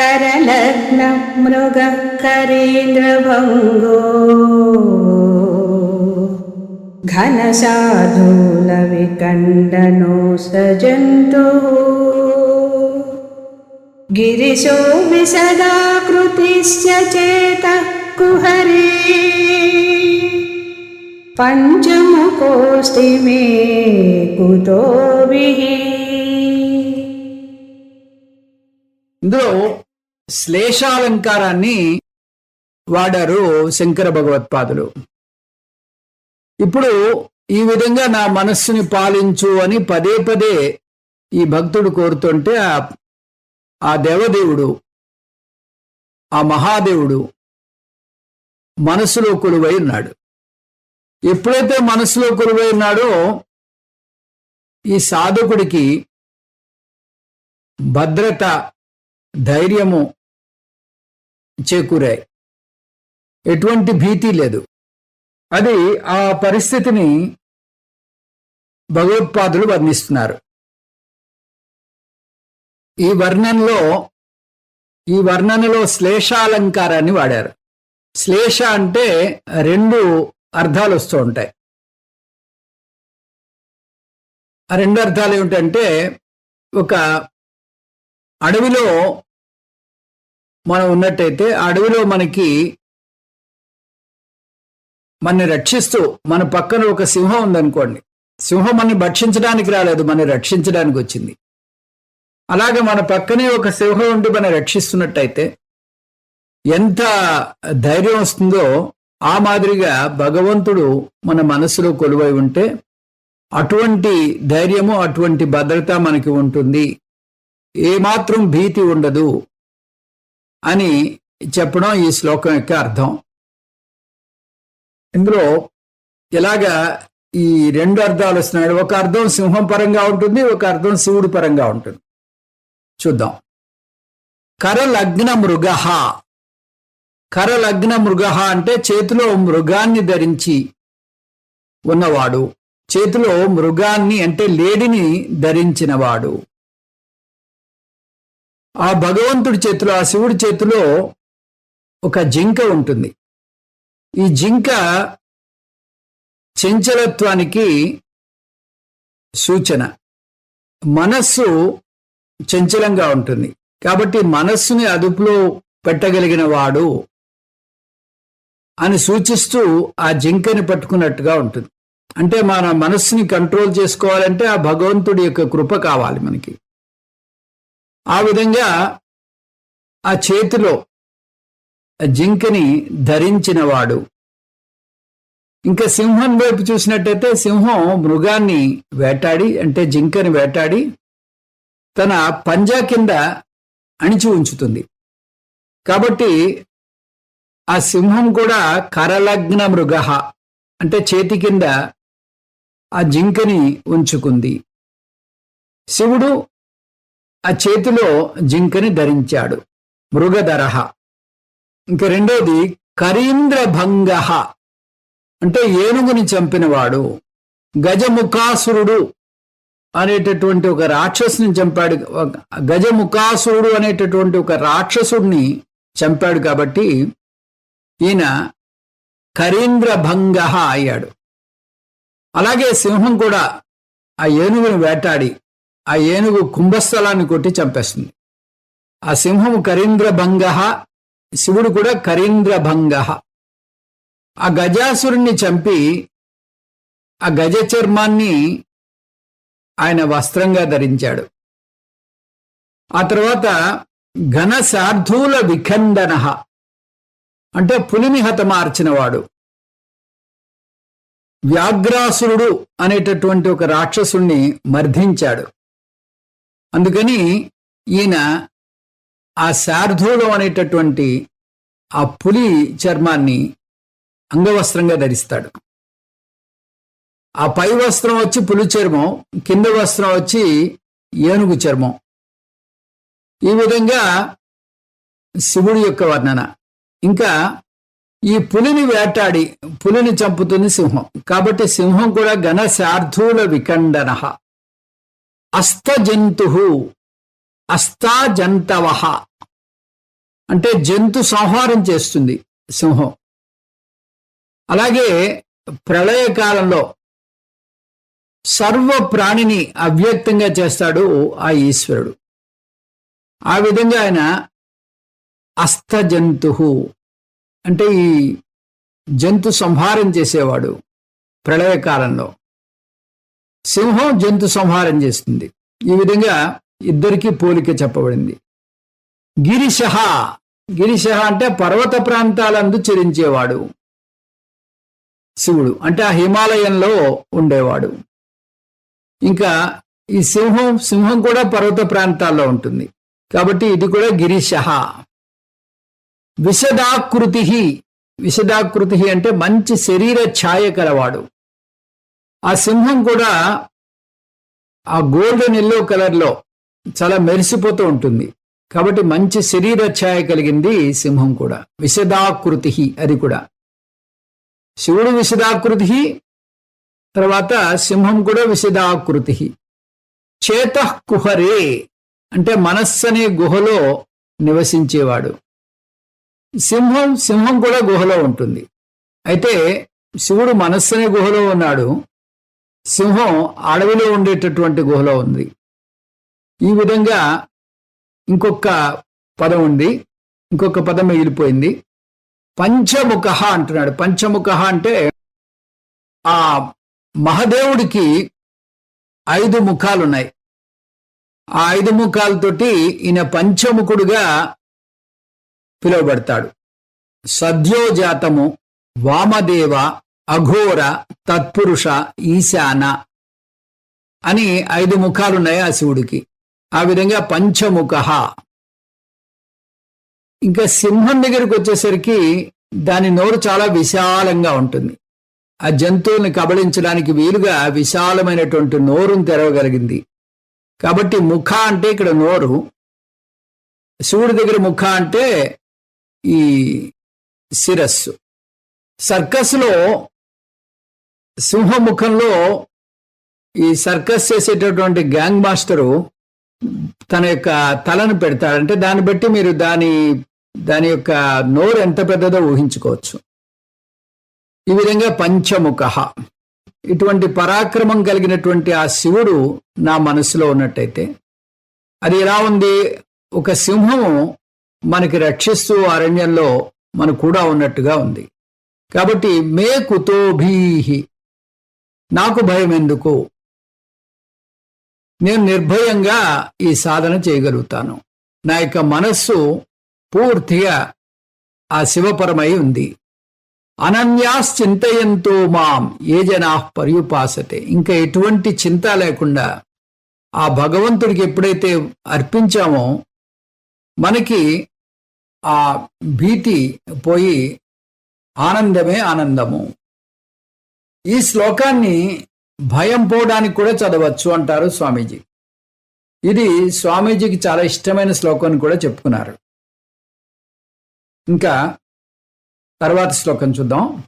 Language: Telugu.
करलग्न मृग करेन्द्रभङ्गो घनसाधूलविकण्डनो सजन्तुः गिरिशो विसदाकृतिश्च चेतः कुहरे पञ्चमुखोऽस्ति मे कुतोभिः ఇందులో శ్లేషాలంకారాన్ని వాడారు శంకర భగవత్పాదులు. ఇప్పుడు ఈ విధంగా నా మనస్సుని పాలించు అని పదే పదే ఈ భక్తుడు కోరుతుంటే ఆ దేవదేవుడు ఆ మహాదేవుడు మనసులో కొలువై ఉన్నాడు. ఎప్పుడైతే మనసులో కొలువై ఉన్నాడో ఈ సాధకుడికి భద్రత ధైర్యము చేకూరాయి. ఎటువంటి భీతి లేదు. అది ఆ పరిస్థితిని భగవత్పాదులు వర్ణిస్తున్నారు. ఈ వర్ణనలో ఈ వర్ణనలో శ్లేషాలంకారాన్ని వాడారు. శ్లేష అంటే రెండు అర్థాలు వస్తూ ఉంటాయి. ఆ రెండు అర్థాలు ఏమిటంటే ఒక అడవిలో మనం ఉన్నట్టయితే ఆ అడవిలో మనకి మనని రక్షిస్తూ మన పక్కన ఒక సింహం ఉందనుకోండి. సింహం మనని భక్షించడానికి రాలేదు మనని రక్షించడానికి వచ్చింది. అలాగే మన పక్కనే ఒక సింహం ఉండి మనం రక్షిస్తున్నట్టయితే ఎంత ధైర్యం వస్తుందో ఆ మాదిరిగా భగవంతుడు మన మనసులో కొలువై ఉంటే అటువంటి ధైర్యము అటువంటి భద్రత మనకి ఉంటుంది. ఏమాత్రం భీతి ఉండదు. అని చెప్పడం ఈ శ్లోకం యొక్క అర్థం. ఇందులో ఇలాగా ఈ రెండు అర్థాలు వస్తున్నాయి. ఒక అర్థం సింహం పరంగా ఉంటుంది ఒక అర్థం శివుడి పరంగా ఉంటుంది. చూద్దాం. కరలగ్న మృగ కరలగ్న మృగ అంటే చేతిలో మృగాన్ని ధరించి ఉన్నవాడు. చేతిలో మృగాన్ని అంటే లేడిని ధరించినవాడు. ఆ భగవంతుడి చేతిలో ఆ శివుడి చేతిలో ఒక జింక ఉంటుంది. ఈ జింక చంచలత్వానికి సూచన. మనస్సు చంచలంగా ఉంటుంది. కాబట్టి మనస్సుని అదుపులో పెట్టగలిగిన వాడు అని సూచిస్తూ ఆ జింకని పట్టుకున్నట్టుగా ఉంటుంది. అంటే మన మనస్సుని కంట్రోల్ చేసుకోవాలంటే ఆ భగవంతుడి యొక్క కృప కావాలి మనకి. ఆ విధంగా ఆ చేతిలో జింకని ధరించినవాడు. ఇంకా సింహం వైపు చూసినట్టయితే సింహం మృగాన్ని వేటాడి అంటే జింకని వేటాడి తన పంజా కింద అణిచి ఉంచుతుంది. కాబట్టి ఆ సింహం కూడా కరలగ్న మృగ అంటే చేతి కింద ఆ జింకని ఉంచుకుంది. శివుడు ఆ చేతిలో జింకని ధరించాడు. మృగధరహ. ఇంకా రెండోది కరీంద్రభంగ అంటే ఏనుగుని చంపినవాడు. గజముఖాసురుడు అనేటటువంటి ఒక రాక్షసుని చంపాడు. గజముఖాసురుడు అనేటటువంటి ఒక రాక్షసుడిని చంపాడు కాబట్టి ఈయన కరీంద్రభంగ అయ్యాడు. అలాగే సింహం కూడా ఆ ఏనుగుని వేటాడి ఆ ఏనుగు కుంభస్థలాన్ని కొట్టి చంపేస్తుంది. ఆ సింహము కరీంద్రభంగ శివుడు కూడా కరీంద్రభంగ. ఆ గజాసురుణ్ణి చంపి ఆ గజ చర్మాన్ని ఆయన వస్త్రంగా ధరించాడు. ఆ తర్వాత ఘన శార్ధూల విఖండన అంటే పులిని హతమార్చినవాడు. వ్యాఘ్రాసురుడు అనేటటువంటి ఒక రాక్షసుణ్ణి మర్ధించాడు. అందుకని ఈయన ఆ శార్ధూలం అనేటటువంటి ఆ పులి చర్మాన్ని అంగవస్త్రంగా ధరిస్తాడు. ఆ పై వస్త్రం వచ్చి పులి చర్మం కింద వస్త్రం వచ్చి ఏనుగు చర్మం. ఈ విధంగా శివుడి యొక్క వర్ణన. ఇంకా ఈ పులిని వేటాడి పులిని చంపుతుంది సింహం. కాబట్టి సింహం కూడా ఘన శార్థూల విఖండన అస్తజంతు అస్తాజంతవ అంటే జంతు సంహారం చేస్తుంది సింహం. అలాగే ప్రళయకాలంలో సర్వ ప్రాణిని అవ్యక్తంగా చేస్తాడు ఆ ఈశ్వరుడు. ఆ విధంగా ఆయన అస్తజంతు అంటే ఈ జంతు సంహారం చేసేవాడు ప్రళయకాలంలో సింహం జంతు సంహారం చేస్తుంది. ఈ విధంగా ఇద్దరికి పోలిక చెప్పబడింది. గిరిశ గిరిశ అంటే పర్వత ప్రాంతాలందు చెరించేవాడు. శివుడు అంటే ఆ హిమాలయంలో ఉండేవాడు. ఇంకా ఈ సింహం సింహం కూడా పర్వత ప్రాంతాల్లో ఉంటుంది. కాబట్టి ఇది కూడా గిరిశ విషదాకృతి విషదాకృతి అంటే మంచి శరీర ఛాయ కలవాడు. ఆ సింహం కూడా ఆ గోల్డెన్ ఎల్లో కలర్లో చాలా మెరిసిపోతూ ఉంటుంది. కాబట్టి మంచి శరీర ఛాయ కలిగింది సింహం కూడా. విశదాకృతి అది కూడా. శివుడు విశదాకృతి తర్వాత సింహం కూడా విశదాకృతి చేత కుహరే అంటే మనస్సు అనే గుహలో నివసించేవాడు. సింహం సింహం కూడా గుహలో ఉంటుంది. అయితే శివుడు మనస్సు అనే గుహలో ఉన్నాడు. సింహం అడవిలో ఉండేటటువంటి గుహలో ఉంది. ఈ విధంగా ఇంకొక పదం ఉంది. ఇంకొక పదం మిగిలిపోయింది. పంచముఖ అంటున్నాడు. పంచముఖ అంటే ఆ మహదేవుడికి ఐదు ముఖాలు ఉన్నాయి ఆ ఐదు ముఖాలతోటి ఈయన పంచముఖుడుగా పిలువబడతాడు. సద్యోజాతము వామదేవ అఘోర తత్పురుష ఈశాన అని ఐదు ముఖాలున్నాయి ఆ శివుడికి. ఆ విధంగా పంచముఖ. ఇంకా సింహం దగ్గరికి వచ్చేసరికి దాని నోరు చాలా విశాలంగా ఉంటుంది. ఆ జంతువుల్ని కబళించడానికి వీలుగా విశాలమైనటువంటి నోరును తెరవగలిగింది. కాబట్టి ముఖ అంటే ఇక్కడ నోరు. శివుడి దగ్గర ముఖ అంటే ఈ శిరస్సు. సర్కస్లో సింహముఖంలో ఈ సర్కస్ చేసేటటువంటి గ్యాంగ్ మాస్టరు తన యొక్క తలను పెడతాడు అంటే దాన్ని బట్టి మీరు దాని దాని యొక్క నోరు ఎంత పెద్దదో ఊహించుకోవచ్చు. ఈ విధంగా పంచముఖ. ఇటువంటి పరాక్రమం కలిగినటువంటి ఆ శివుడు నా మనసులో ఉన్నట్టయితే అది ఎలా ఉంది? ఒక సింహము మనకి రక్షిస్తూ అరణ్యంలో మన కూడా ఉన్నట్టుగా ఉంది. కాబట్టి మే కుతోభీహి నాకు భయం ఎందుకు? నేను నిర్భయంగా ఈ సాధన చేయగలుగుతాను. నా యొక్క మనస్సు పూర్తిగా ఆ శివపరమై ఉంది. అనన్యాస్ చింతయంతో మాం ఏ జనా పర్యుపాసతే. ఇంకా ఎటువంటి చింత లేకుండా ఆ భగవంతుడికి ఎప్పుడైతే అర్పించామో మనకి ఆ భీతి పోయి ఆనందమే ఆనందము. ఈ శ్లోకాన్ని భయం పోవడానికి కూడా చదవచ్చు అంటారు స్వామీజీ. ఇది స్వామీజీకి చాలా ఇష్టమైన శ్లోకం కూడా చెప్పుకున్నారు. ఇంకా తర్వాత శ్లోకం చూద్దాం.